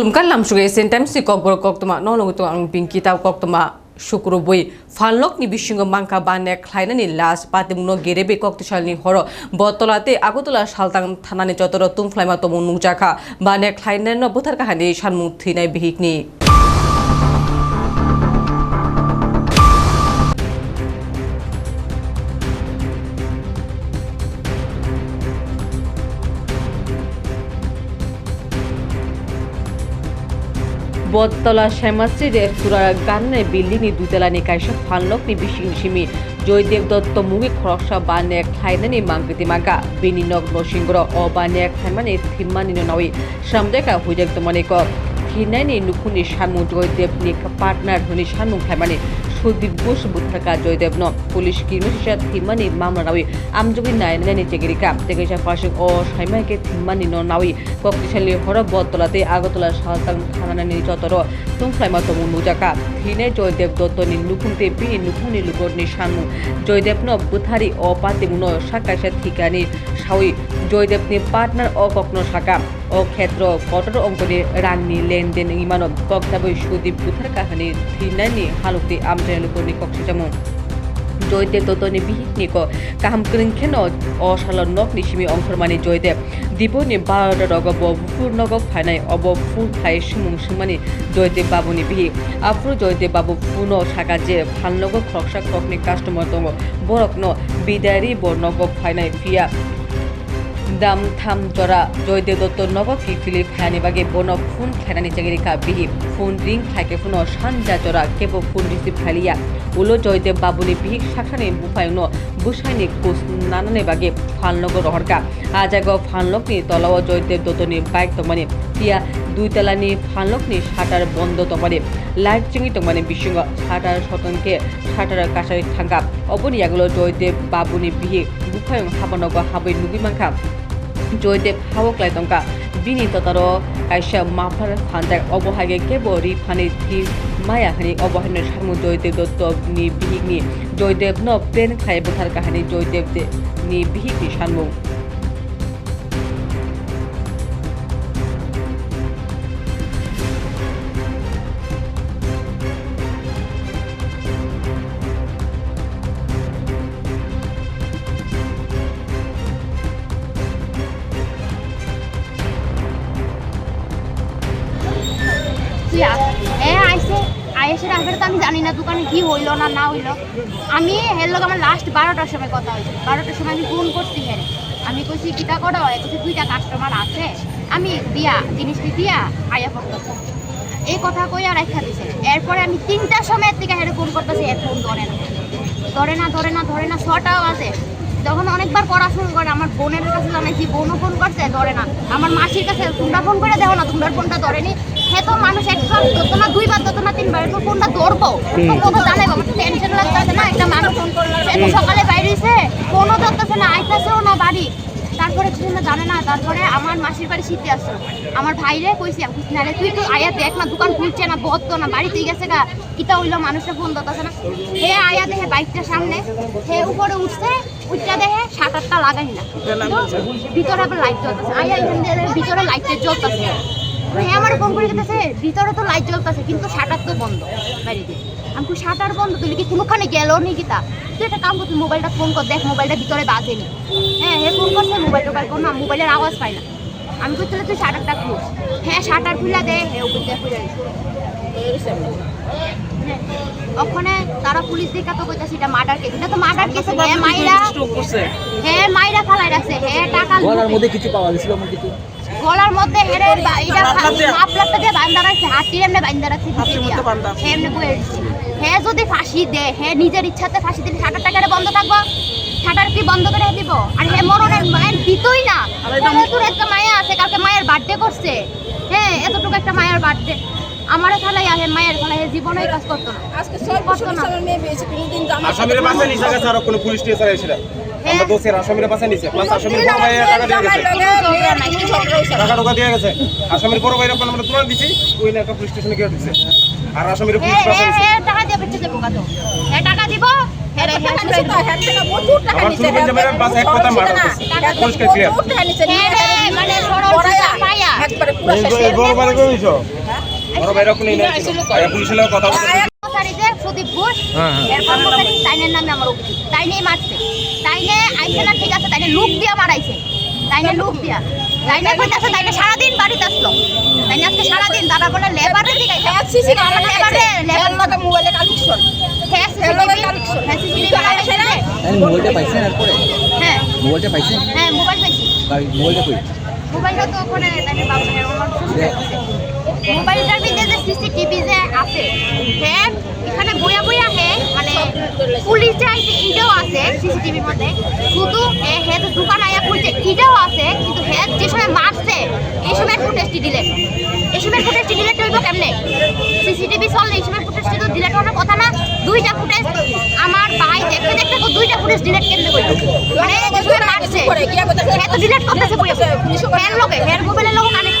kulumkan lamsuge sentam si kokbor koktoma nono to ang bingkita koktoma শুক্রবই ফানলক নি বিশৃঙ্গ মাংকা বানে খ্লাইনানি লাশ পাতিমুনো গেরেবে কক্তশালনি হর বতলাতে আগতলা সালতাং থানানি চতর তুমফ্লাইমা তমু নুজাখা বানে খ্লাইনান বুথার কাহানি সানমু থিনাই বিহিকনি বটতলা শ্যামাশ্রী রেস্তুরা গান্নে বিল্ডিং নি দুতলা নি কাইসা ফানলক নি বিশিং সিমি জয়দেব দত্ত মুগি খরকসা বানে খাইনানি মাংকৃতি মাগা। বিনি নগ নসিংগর অ বানে খাইমানি থিম্মানি নই সামদেকা হুইজেক মানিক থিনাইনি নুকুনি সামু জয়দেব নি পার্টনার হনি সামু খাইমানি জয়দেব ন পুলিশ কিরমিসা থিম্মানি মামলা নাওই। আমজুগি নাইনানি চেগেরিকা। তেগেসা ফাশিং ও সাইমাইকে থিম্মানি ন নাওই। কক্তিশালী হর বটতলাতে আগতলা সালতাং থানানি চতর। তুমফ্লাইমা তমু মুজাকা। থিনে জয়দেব দত্ত নি নুকুমতে বিনি নুকুনি লুকর নি সানমু জয়দেব ন বুথারি অ পাতিমুন সাকাশা ঠিকানি সাউই। জয়দেব নি পার্টনার অ কক্ন সাকা ও ক্ষেত্র কটর অঙ্কনি রাংনি লেনদেন ইমানব। কক্তাবই সুদীপ বুথার কাহানি, থিনানি হালুকতি আমজেন লুকরনি কক্সিজামু জয়দেব দত্তনি বিহিতনিক কাহাম ক্রিংখেন অসাল নক নিশিমি অংখরমানি জয়দেব দিবনি বারোটা রগ বফুর নগ ফাইনাই অব ফুল থাই সুমুং সুমানি জয়দেব বাবুনি বিহি। আফ্রু জয়দেব বাবু ফুন সাকা যে ফালনগ খরকসা খরকনি কাস্টমার দङ বরকন বিদারি ব নগ ফাইনাই ফিয়া। দাম থাম জরা। জয়দেব দত্ত নগ কি ফিলি ফায়ানি বাগে বন ফোন খেনানি চেগেরিকা বিহি। ফোন রিং খাইকে ফোন সানজা জরা। কেব ফোন রিসিভ ফালিয়া উলো জয়দেব বাবুনি বিহি শাখানি বুফায়ন বুসাইনি কোস নানানে বাগে ফালনগ রহরকা আজাগ ফালনকনি তলাও জয়দেব দত্তনি বাইক তমানি। তিয়া দুই তেলানি ফালনকনি শাটার বন্ধ তমানি। লাইট চিঙি তমানি বিশৃঙ্গ। শাটার শতনকে শাটার কাছারি থাঙ্গা। অবনিয়াগুলো জয়দেব বাবুনি বিহি বুফায়ং হাবনগ হাবৈ নুগিমাংখা। জয়দেব হাওক লাইতংকা বিনি ততর কাইসা মাফার ফান্দাক অবহাগে কেব রি ফানি থি মায়া হানি অবহানের সামু জয়দেব দত্ত নি বিহিগ নি জয়দেব ন প্লেন খাই বোথার কাহানি, জয়দেব নি বিহিগ নি সানমু। তুই হ্যাঁ আইসে আইসে তো আমি জানি না, দোকানে কি হইল না না হইল। আমি হের লোক আমার লাস্ট বারোটার সময় কথা হয়েছে। বারোটার সময় আমি ফোন করছি হ্যাঁ আমি কইছি, কিটা করো? কইছি, দুইটা কাস্টমার আছে। আমি দিয়া জিনিসটি দিয়া আয়া করতেছি এই কথা কইয়া রাখা দিছে। এরপরে আমি তিনটার সময় থেকে হেরে ফোন করতেছি এর ফোন ধরে না। ধরে না ধরে না ধরে না, ছটাও আছে। যখন অনেকবার করা শুরু করে, আমার বোনের কাছে জানাইছি বোনও ফোন করছে, ধরে না। আমার মাসির কাছে, তোমরা ফোন করে দেখো না, তোমরা ফোনটা ধরেনি? হ্যাঁ মানুষ একবার ধরতো না দুইবার ধরতো না তিনবার তো ফোনটা ধরবো? তো জানাইবো আমার টেনশন লাগতেছে না একটা মানুষ ফোন করল এত সকালে বাইরেছে ফোনও ধরতেছে না আইতাছেও না বাড়ি। তারপরে কিছু না জানে না তারপরে আমার মাসির বাড়ি শীতে আসলো আমার ভাইরে কইছি আমি কইছি, নারে তুই তো আয়া দেখ না দোকান খুলছে না বদ্ধ না বাড়িতেই গেছে গা কিতা হইল মানুষের ফোন ধরতেছে না। হে আয়া দেখে বাইকটা সামনে হে উপরে উঠছে উঠটা দেখে সাত আটটা লাগাই না ভিতরে আবার লাইট জ্বলতেছে। আয়া এখান ভিতরে লাইটটা জ্বলতেছে। হ্যাঁ আমার ফোন করে গেছে ভিতরে তো লাইট জ্বলতেছে কিন্তু শাটার তো বন্ধ। বাড়িতে আমি কই শাটার বন্ধ? তুই কি কোনোখানে গেল নি কিতা তুই একটা কাম কর মোবাইলটা ফোন কর দেখ মোবাইলটা ভিতরে বাজেনি। হ্যাঁ হে ফোন করছে মোবাইল টোবাইল কর না মোবাইলের আওয়াজ পাই না। আমি তাহলে তুই শাটারটা খুল। হ্যাঁ শাটার খুলে দে। দিয়ে খুলে হ্যাঁ, ওখানে তারা পুলিশ দেখা তো কইতাছে এটা মার্ডার কেস এটা তো মার্ডার কেস হ্যাঁ মাইরা হ্যাঁ মাইরা ফালাই রাখছে। হ্যাঁ টাকা গলার মধ্যে কিছু পাওয়া গেছিল এমন কিছু? গলার মধ্যে হেরে এটা মাপলাটা দিয়ে। বান্ধা রাখছে হাতির এমনি বান্ধা রাখছে। হে এমনি বয়ে হে যদি ফাঁসি দে হে নিজের ইচ্ছাতে ফাঁসি দিলে শাটার টাকারে বন্ধ থাকব? শাটার কি বন্ধ করে দিব? আর হে মরণের মায়ের দিতই না। তোর একটা মায়া আছে কালকে মায়ের বার্থডে করছে। হ্যাঁ এতটুকু একটা মায়ের বার্থডে আমার ফেলাই হে মায়ের ফেলাই হে জীবনেই কাজ করতো না। আজকে ছয় বছর নিচে আমার মেয়ে পেয়েছে কোনোদিন জামা আসামিরা বাসা নিচে গেছে আর কোনো পুলিশ স্টেশন এসেছিল আমরা দোষের আসামিরা বাসা নিচে প্লাস আসামির বড় ভাই টাকা দিয়ে গেছে। টাকা টাকা দিয়ে গেছে। আসামির বড় ভাইয়ের আমরা তুলে দিছি ওই না একটা পুলিশ স্টেশনে গিয়ে দিছে। আর আসামির পুলিশ বাসা হে নিচে। টাকা দিয়ে বেঁচে যাব কত হে টাকা দিব? হ্যাঁ, হ্যাঁ, মানে একবারে পুরো বড় ভাই রকম পুলিশের লগে কথা বলতে কর্মচারীতে সুদীপ ঘোষ এর কর্মচারী তাইনের নামে আমার অভিযোগ তাইনেই মারছে। তাইনে আইছে না ঠিক আছে তাইনে লুক দিয়া মারাইছে। তাইনে লুক দিয়া। তাইনে কইতাছে তাইনে সারাদিন বাড়িতে আসলো। তাইনে আজকে সারাদিন দাদা বলে লেবারে দিগাইছে হ্যাঁ, সিসি আমার লেবারে লেবার লগে মোবাইলে কানেকশন হ্যাঁ লগে কানেকশন হ্যাঁ মোবাইলটা পাইছেন এরপরে? হ্যাঁ। মোবাইলটা পাইছেন হ্যাঁ মোবাইল পাইছি। মোবাইলটা কই? মোবাইলটা তো ওখানে তাইনে বাবা আমার মোবাইলটার ভিতরে যে সিসিটিভি যে আছে হ্যাঁ এখানে বইয়া বইয়া হে মানে পুলিশ যে আইছে এটাও আছে সিসিটিভির মধ্যে। শুধু হে তো দোকান আয়া খুলছে এটাও আছে, কিন্তু হে যে সময় মারছে এই সময় ফুটেজটি ডিলেট এই সময় ফুটেজটি ডিলেট হইব কেমনে? সিসিটিভি চললে এই সময় ফুটেজটি তো ডিলেট হওয়ার কথা না। দুইটা ফুটেজ আমার ভাই দেখতে দেখতে তো দুইটা ফুটেজ ডিলেট কেমনে করল? মানে যে মারছে। হে তো ডিলেট করতেছে বইয়া হের লগে, হের মোবাইলের লগে connect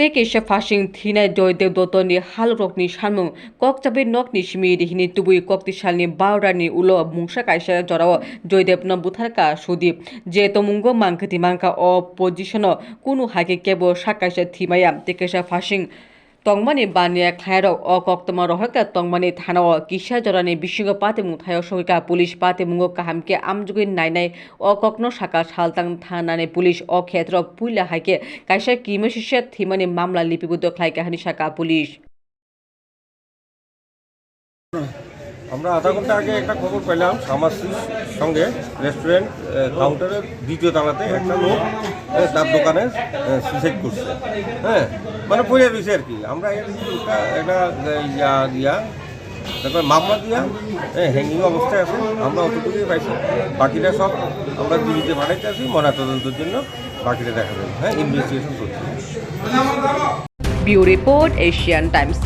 teke sha fashing thina joydev dotoni halrokni shalmung kokchabe nokni shimi rihini tubui kokti shalni baurani ulo mungsa kaisa jorao joydev na butharka sudip je tomungo mangkhati mangka o position kunu hake kebo sakaisa thimaya teke sha fashing tongmani bania khairok o koktoma rohaka tongmani thanao kisha jorani bisingo pate muthayo sohika police pate mungo kahamke amjugi nainai o kokno saka saltang thanani police o khetrok puila haike kaisa kimeshisha thimani মামলা লিপিবদ্ধ খাই কাহানি শাখা police আমরা আধা ঘণ্টা আগে একটা খবর পেলাম সামাসির সঙ্গে রেস্টুরেন্ট কাউন্টারের দ্বিতীয় তালাতে একটা লোক তার দোকানে সুইসাইড করছে। হ্যাঁ মানে পড়ে রয়েছে আর কি। আমরা একটা ইয়া দিয়া, তারপর মামলা দিয়া হ্যাঙ্গিং অবস্থায় আছে, আমরা অতটুকুই পাইছি। বাকিটা সব আমরা দিল্লিতে পাঠাইতে আছি ময়নাতদন্তের জন্য বাকিটা দেখা যাবে। হ্যাঁ investigation bureau report Asian Times.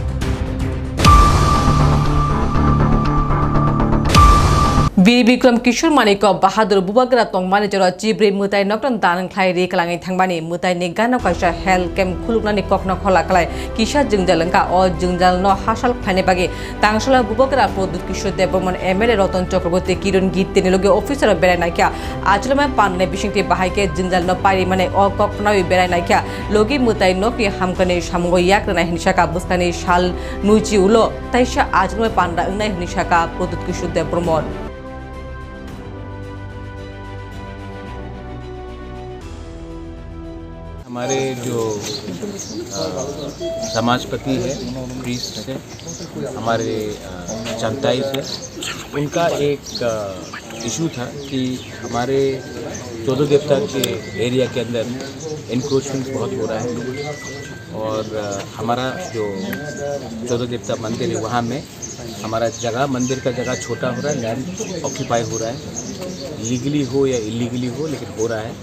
Bikram Kishore Manik Bahadur বুবাগ্রা jora chibre mutai nokton dan khlai re kalangai thangmani mutai ni gana kaisa health camp khuluknani kokno khola kalai kisa jingjalangka o jingjal no hasal khaine bagi tangsala bubagra produt Kishore Debbarman MLA Ratan Chakraborty Kiran Gitte নিলগে officer বেড়াই নাইকা আচলমে পান্নে বিশিংটি বাহাইকে জিঞ্জাল ন পারি মানে অ কখনাই বেড়াই নাইকা লগি মুতাই নকি হামকানি সামঙ্গ ইয়াক রানাই হিনসাকা বুস্তানি শাল নুইচি উলো তাইসা আচলমে পান্ডা ইংনাই হিনসাকা প্রদুত কিশোর দেববর্মন हमारे जो समाजपति है प्रीस्ट से हमारे चंताई से, उनका एक इशू था कि हमारे चौदह देवता के एरिया के अंदर इंक्रोचमेंट बहुत हो रहा है। और हमारा जो चौदह देवता मंदिर है, वहाँ में हमारा जगह, मंदिर का जगह छोटा हो रहा है लैंड ऑक्यूपाई हो रहा है। लीगली हो या इलीगली हो, लेकिन हो रहा है।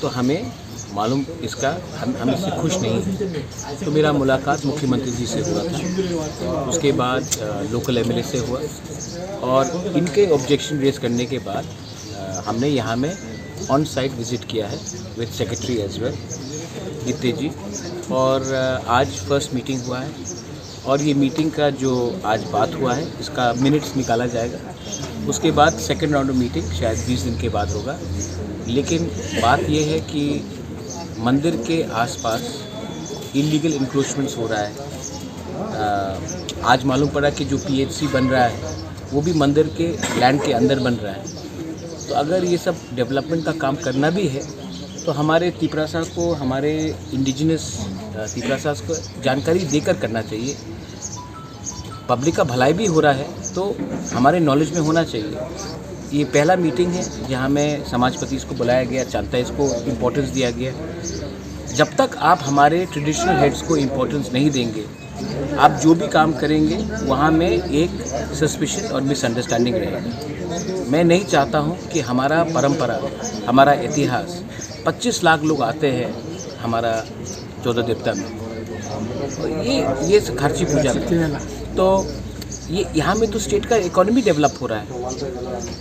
तो हमें मालूम इसका, हम हम इससे खुश नहीं हैं। तो मेरा मुलाकात मुख्यमंत्री जी से हुआ था। उसके बाद लोकल एमएलए से हुआ। और इनके ऑब्जेक्शन रेज करने के बाद हमने यहाँ में ऑन साइट विज़िट किया है with secretary as well Gitte ji और आज फ़र्स्ट मीटिंग हुआ है। और ये मीटिंग का जो आज बात हुआ है, इसका मिनट्स निकाला जाएगा। उसके बाद सेकेंड राउंड मीटिंग शायद 20 दिन के बाद होगा। लेकिन बात यह है कि मंदिर के आसपास इलीगल इंक्रोचमेंट्स हो रहा है। आज मालूम पड़ा कि जो पीएचसी बन रहा है, वो भी मंदिर के लैंड के अंदर बन रहा है। तो अगर ये सब डेवलपमेंट का काम करना भी है तो हमारे तिपरासा को, हमारे इंडिजिनस तिपरासा को जानकारी देकर करना चाहिए। पब्लिक का भलाई भी हो रहा है तो हमारे नॉलेज में होना चाहिए। ये पहला मीटिंग है, जहाँ में समाजपति इसको बुलाया गया, चांता इसको इम्पोर्टेंस दिया गया। जब तक आप हमारे ट्रेडिशनल हेड्स को इम्पोर्टेंस नहीं देंगे, आप जो भी काम करेंगे, वहाँ में एक सस्पिशन और मिसअंडरस्टैंडिंग रहेगी। मैं नहीं चाहता हूँ कि हमारा परंपरा, हमारा इतिहास 25 लाख लोग आते हैं हमारा चौदह देवता में। ये ये खर्ची पूजा तो ये यहाँ में तो स्टेट का इकोनॉमी डेवलप हो रहा है।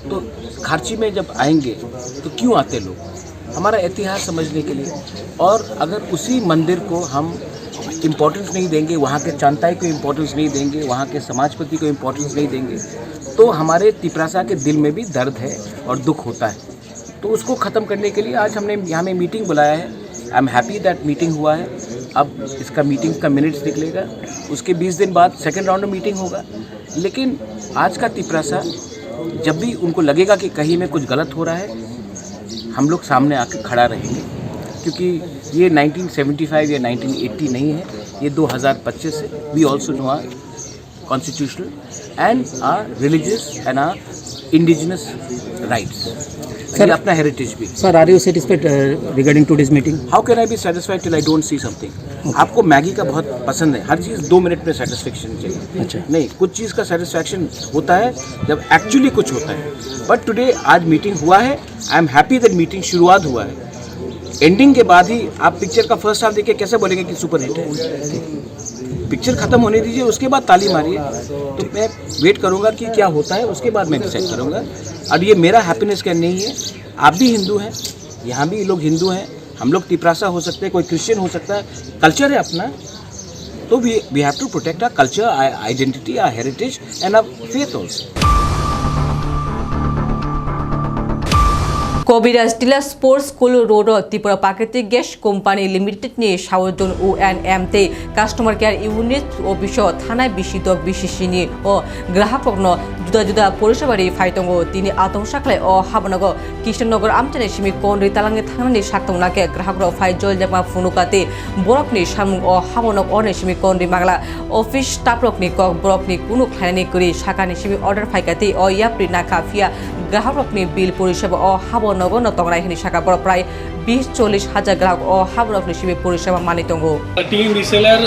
तो खर्ची में जब आएँगे तो क्यों आते लोग? हमारा इतिहास समझने के लिए। और अगर उसी मंदिर को हम इम्पोर्टेंस नहीं देंगे, वहाँ के चांताई को इम्पोर्टेंस नहीं देंगे, वहाँ के समाजपति को इम्पोर्टेंस नहीं देंगे तो हमारे तिपरासा के दिल में भी दर्द है और दुख होता है। तो उसको ख़त्म करने के लिए आज हमने यहाँ में मीटिंग बुलाया है। I am happy that meeting हुआ है। अब इसका मीटिंग का मिनट्स निकलेगा। उसके 20 दिन बाद सेकेंड राउंड में मीटिंग होगा। लेकिन आज का तिपरासा जब भी उनको लगेगा कि कहीं में कुछ गलत हो रहा है, हम लोग सामने आके खड़ा रहेंगे। क्योंकि ये 1975 या 1980 नहीं है, ये 2025 है। We also know our constitutional and our religious and our indigenous rights ये अपना हेरिटेज भी Sir, are you satisfied uh, regarding today's meeting? How can I be satisfied till I don't see something आपको Maggi का बहुत पसंद है। हर चीज़ दो minute में सेटिस्फेक्शन चाहिए। अच्छा। नहीं कुछ चीज़ का सेटिस्फैक्शन होता है जब एक्चुअली कुछ होता है। बट टुडे आज मीटिंग हुआ है। I am happy that meeting शुरुआत हुआ है। एंडिंग के बाद ही आप पिक्चर का फ़र्स्ट हाफ़ देखिए कैसे बोलेंगे कि सुपर हिट है? पिक्चर खत्म होने दीजिए, उसके बाद ताली मारिए। तो मैं वेट करूँगा कि क्या होता है, उसके बाद मैं डिसाइड करूँगा। और ये मेरा हैप्पीनेस का नहीं है। आप भी हिंदू हैं, यहाँ भी लोग हिंदू हैं। हम लोग तिपरासा हो सकते हैं, कोई क्रिश्चियन हो सकता है। कल्चर है अपना। तो we we have to protect our culture identity our heritage and our faith also Kabiraj Tila sports school road Tripura প্রাকৃতিক গ্যাস কোম্পানি লিমিটেডনি সাউজন ও এন এম তে কাস্টমার কেয়ার ইউনিট ও বিষয় থানায় বিশিত বিশেষিনী ও গ্রাহকগ্ন জুদা জুদা পরিষেবারি ফাইতঙ্গ তিনি আতংসাখলাই ও হাবনগ কৃষ্ণনগর আমচানি সিমি কন্ডি তালাংনি থাংনানি সাকতংনাকে গ্রাহকরা ফাই জল জামা ফুনুকাতে বরফনি সামুং ও হাবনক অনে সিমি কন্ডি মাগলা অফিস স্টাফরকনি কক বরফনি কুনু খাইনানি করি সাকানি সিমি অর্ডার ফাইকাতে ও ইয়াপ্রি নাকা ফিয়া গ্রাহকনি বিল পরিষেবা ও হাবনগর নতংরাই হিনি শাখা বড় প্রায় বিশ চল্লিশ হাজার গ্রাহক ও হাবনকনি সিমি পরিষেবা মানিতঙ্গ। টিম রিসেলের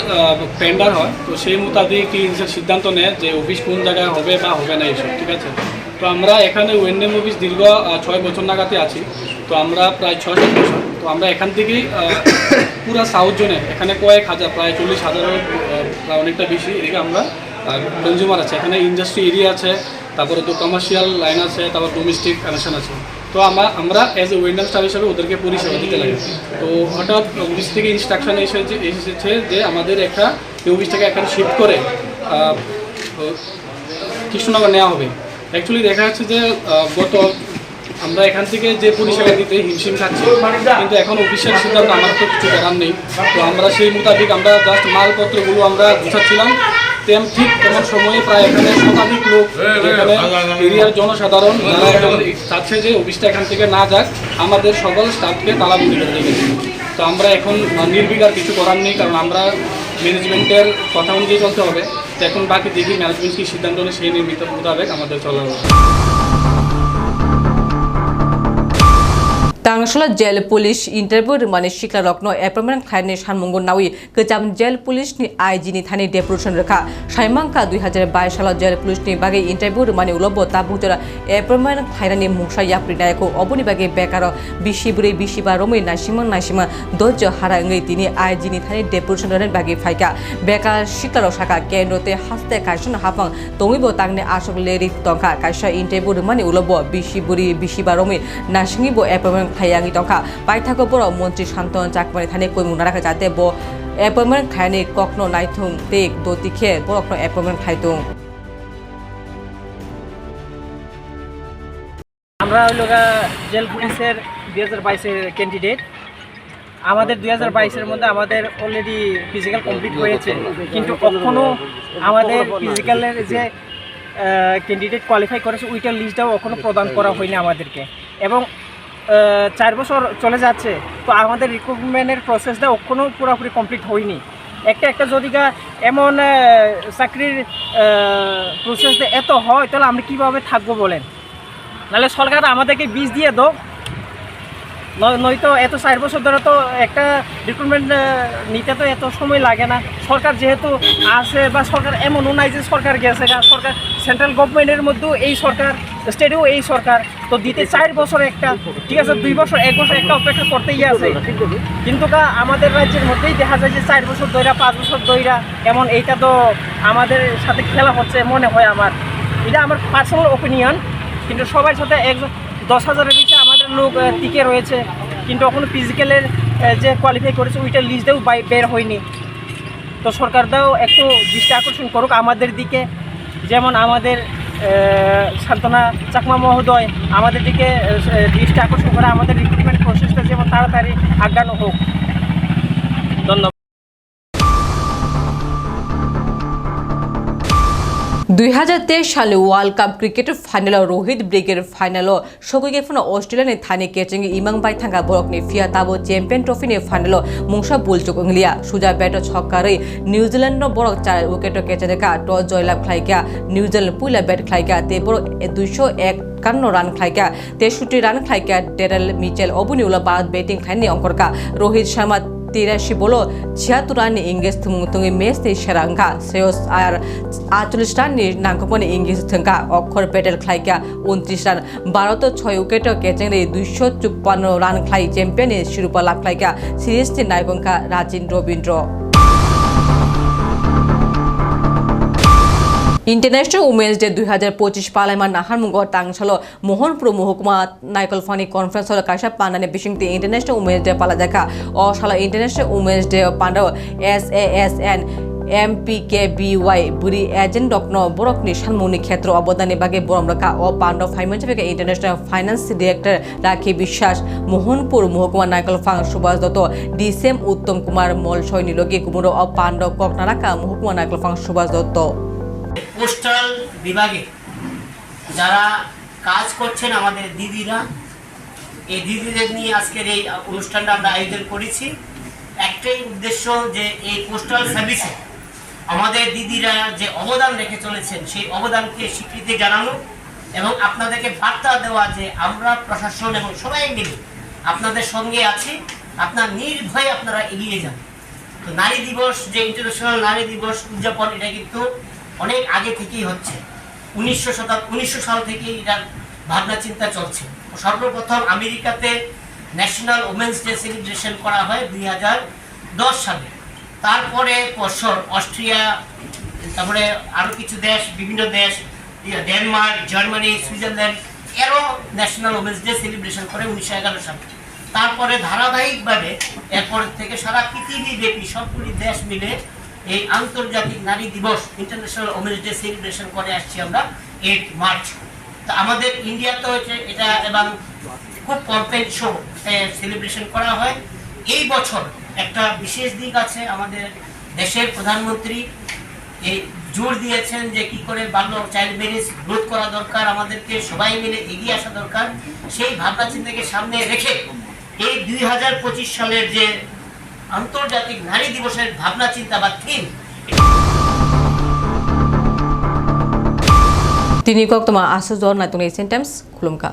টেন্ডার হয়, তো সেই মোতাবেক রিসেল সিদ্ধান্ত নেয় যে অফিস কোন জায়গায় হবে বা হবে না এইসব, ঠিক আছে? তো আমরা এখানে ওয়েন্ডেম অফিস দীর্ঘ ছয় বছর নাগাতে আছি, তো আমরা প্রায় ছয় সাত বছর। তো আমরা এখান থেকেই পুরা সাউথ জোনে, এখানে কয়েক হাজার, প্রায় চল্লিশ হাজারের অনেকটা বেশি এদিকে আমরা কনজিউমার আছে। এখানে ইন্ডাস্ট্রি এরিয়া আছে, তারপরে তো কমার্শিয়াল লাইন আছে, তারপর ডোমেস্টিক কানেকশন আছে। তো আমরা আমরা অ্যাজ এ ওয়েন্ডার স্টাফ হিসাবে ওদেরকে পরিষেবা দিতে লাগে। তো হঠাৎ অফিস থেকে ইনস্ট্রাকশন এসেছে এসেছে যে আমাদের একটা এই থেকে এখানে শিফট করে কৃষ্ণনগর নেওয়া হবে। অ্যাকচুয়ালি দেখা যাচ্ছে যে গত আমরা এখান থেকে যে পরিষেবা দিতে হিমশিম খাচ্ছি, কিন্তু এখন অফিসের সিদ্ধান্ত আমার তো কিছু করার নেই। তো আমরা সেই মোতাবেক আমরা জাস্ট মালপত্রগুলো আমরা গুছাচ্ছিলাম। তেম ঠিক তেমন সময়ে প্রায় এখানে শতাধিক লোক এখানে এরিয়ার জনসাধারণ চাচ্ছে যে অফিসটা এখান থেকে না যাক আমাদের সকল স্টাফকে তালাবন্দি করে রেখেছে তো আমরা এখন নির্বিকার কিছু করার নেই কারণ আমরা ম্যানেজমেন্টের কথা অনুযায়ী চলতে হবে। তো এখন বাকি দেখি ম্যানেজমেন্ট কি সিদ্ধান্ত নেই সেই নির্মিত মোতাবেক আমাদের চলা হবে তাংসলা জেল পুলিশ ইন্টারভিউ মানে শিকলা রত্ন এপয়েন্টমেন্ট খাইনে সানমঙ্গ নাউই গোজাম জেল পুলিশ নি আইজিনি থানি ডেপুটেশন রেখা। সাইমাংকা দুই হাজার বাইশ সাল জেল পুলিশ নি বাগে ইন্টারভিউ মানে উলব তা তাবুজরা এপয়েন্টমেন্ট খাইনানি মুংসা ইয়াপ্রি নায়ক অবনি বাগে বেকার বিশি বুড়ি বিশি বা রমই নাসিমা নাসিমা দজ্জ হারাঙ্গই তিনি আইজিনি থানি ডেপুটেশন রেন বাগে ফাইকা। বেকার শিকলা শাখা কেন্দ্রতে হাসতে কাইসন হাফাং তঙ্গিব তাংনে আসক লেরি টঙ্কা কাইসা ইন্টারভিউ মানে উলব বিশি বুড়ি বিশি বা রমই নাসিংব এপয়েন্টমেন্ট খাইয়াঙি টঙ্কা পাইথাকো বড় মন্ত্রী শান্তন চাকমানি থানে কইমু নারাখা যাতে ব। এপয়েন্টমেন্ট খাইনি কখনো নাইথুং। তেক দতিখে বড় এপয়েন্টমেন্ট খাইতুং। আমরা হইল জেল পুলিশের দুই হাজার বাইশের ক্যান্ডিডেট আমাদের দুই হাজার বাইশের মধ্যে আমাদের অলরেডি ফিজিক্যাল কমপ্লিট হয়েছে। কিন্তু কখনো আমাদের ফিজিক্যালের যে ক্যান্ডিডেট কোয়ালিফাই করেছে, ওইটার লিস্টটাও এখনও প্রদান করা হয়নি আমাদেরকে। এবং চার বছর চলে যাচ্ছে, তো আমাদের রিক্রুটমেন্টের প্রসেসটা কোনো পুরোপুরি কমপ্লিট হয়নি। একটা একটা যদি এমন চাকরির প্রসেসটা এত হয়, তাহলে আমরা কীভাবে থাকব বলেন? নাহলে সরকার আমাদেরকে বীজ দিয়ে নয়- নয়তো এত চার বছর ধরে তো একটা রিক্রুটমেন্ট নিতে তো এত সময় লাগে না। সরকার যেহেতু আছে বা সরকার এমনও নাই যে সরকার গেছে গা সরকার সেন্ট্রাল গভর্নমেন্টের মধ্যেও এই সরকার স্টেটেও এই সরকার। তো দিতে চার বছর একটা, ঠিক আছে, দুই বছর, এক বছর একটা অপেক্ষা করতেই আছে। কিন্তু কা, আমাদের রাজ্যের মধ্যেই দেখা যায় যে চার বছর দইরা পাঁচ বছর দইরা এমন এইটা তো আমাদের সাথে খেলা হচ্ছে মনে হয় আমার। এটা আমার পার্সোনাল ওপিনিয়ন কিন্তু সবার সাথে একজন, দশ হাজারের বেশি লোক টিকে রয়েছে। কিন্তু এখনও ফিজিক্যালের যে কোয়ালিফাই করেছে, ওইটা লিস্টেও বের হয়নি। তো সরকার দাও একটু দৃষ্টি আকর্ষণ করুক আমাদের দিকে। যেমন আমাদের সান্তনা চাকমা মহোদয় আমাদের দিকে দৃষ্টি আকর্ষণ করে আমাদের রিক্রুটমেন্ট প্রসেসটা যেমন তাড়াতাড়ি আগানো হোক। ধন্যবাদ। দুই হাজার তেইশ সালে ওয়ার্ল্ড কাপ ক্রিকেটের ফাইনাল রোহিত ব্রিগের ফাইনাল সকুইকে ফোন অস্ট্রেলিয়ানি থানি কেচিং ইমাং বাই থাঙ্গা বরকনি ফিয়া তাবো চ্যাম্পিয়ন ট্রফিনি ফাইনাল মুংসা বুলচুক ইংলিয়া। সুজা ব্যাট ছক্কারে নিউজিল্যান্ড বরক চার উইকেট কেচেকা টস জয়লাভ খাইকা নিউজিল্যান্ড পুইলা ব্যাট খাইকা তে বড় দুইশো এক একান্ন রান খাইকা, তেষট্টি রান খাইকা ডেরেল মিচেল অবনি উলা বাদ ব্যাটিং খাইনি অঙ্করকা রোহিত শর্মা তিরাশি বলো, ছিয়াত্তর রানি ইংরেজ থুমুতুঙি মেসে সেরাঙ্গা শ্রেয়স আর আটচল্লিশ রাননি নাংকপনি ইংরেজ থা অক্ষর পেটেল খাইকা উনত্রিশ রান। ভারত ছয় উইকেট কেচেংরে দুইশো চুপ্পান্ন রান খাই, চ্যাম্পিয়ন শিরোপা লাভ খাইকা সিরিজটি নায়কঙ্কা Rachin Ravindra. International women's day দুই হাজার পঁচিশ পালাইমা নাহারমুঙ্গ টাংছল মোহনপুর মহকুমা নাইকল ফানি কনফারেন্স হল কাশা পান্ডানে বিশিংতি ইন্টারন্যাশনাল উমেন্স ডে পালা দেখা। অশালা international women's day পান্ডাও S A S N M P K B Y বুড়ি এজেন্ট ডক্ন বরকনি সানমুনি ক্ষেত্র অবদানে বাগে বরম রাখা ও পান্ডব ফাইন্যান্স থেকে international finance director Rakhi Biswas. Mohanpur মহকুমা নাইকল ফাং সুভাষ দত্ত, ডিসেম উত্তম কুমার মলসয় নিলগী কুমুর ও পান্ডব ককনারাকা মহকুমা নাইকল ফাং সুভাষ দত্ত। পোস্টাল বিভাগে যারা কাজ করছেন আমাদের দিদিরা, এই দিদিদের নিয়ে আজকের এই অনুষ্ঠানটা আমরা আয়োজন করেছি। একটাই উদ্দেশ্য যে এই পোস্টাল সার্ভিসে আমাদের দিদিরা যে অবদান রেখে চলেছেন, সেই অবদানকে স্বীকৃতি জানানো এবং আপনাদেরকে বার্তা দেওয়া যে আমরা প্রশাসন এবং সবাই মিলে আপনাদের সঙ্গে আছি। আপনার নির্ভয়ে আপনারা এগিয়ে যান। তো নারী দিবস, যে ইন্টারন্যাশনাল নারী দিবস উদযাপন, এটা কিন্তু অনেক আগে থেকেই হচ্ছে। উনিশশো শতাব্দী উনিশশো সাল থেকেই এটার ভাবনা চিন্তা চলছে। সর্বপ্রথম আমেরিকাতে ন্যাশনাল ওমেন্স ডে সেলিব্রেশন করা হয় দুই হাজার দশ সালে। তারপরে বছর অস্ট্রিয়া, তারপরে আরও কিছু দেশ, বিভিন্ন দেশ, ডেনমার্ক, জার্মানি, সুইজারল্যান্ড, এরও ন্যাশনাল ওমেন্স ডে সেলিব্রেশন করে উনিশশো এগারো সালে। তারপরে ধারাবাহিকভাবে এরপর থেকে সারা পৃথিবী ব্যাপী সবগুলি দেশ মিলে এই আন্তর্জাতিক নারী দিবস ইন্টারন্যাশনাল ওমেন্স ডে সেলিব্রেশন করে আসছি আমরা এইট মার্চ তো আমাদের ইন্ডিয়াতেও হচ্ছে এটা এবং খুব কম্পেন্ট শো সেলিব্রেশন করা হয়। এই বছর একটা বিশেষ দিক আছে আমাদের দেশের প্রধানমন্ত্রী এই জোর দিয়েছেন যে কি করে বাল্য চাইল্ড ম্যারেজ রোধ করা দরকার, আমাদেরকে সবাই মিলে এগিয়ে আসা দরকার। সেই ভাবনা চিন্তাকে সামনে রেখে এই দুই হাজার পঁচিশ সালের যে আন্তর্জাতিক নারী দিবসের ভাবনা, চিন্তা বা থিম তিনি কক জ্বর না তুমি এশিয়ান টাইমস খুলুমকা।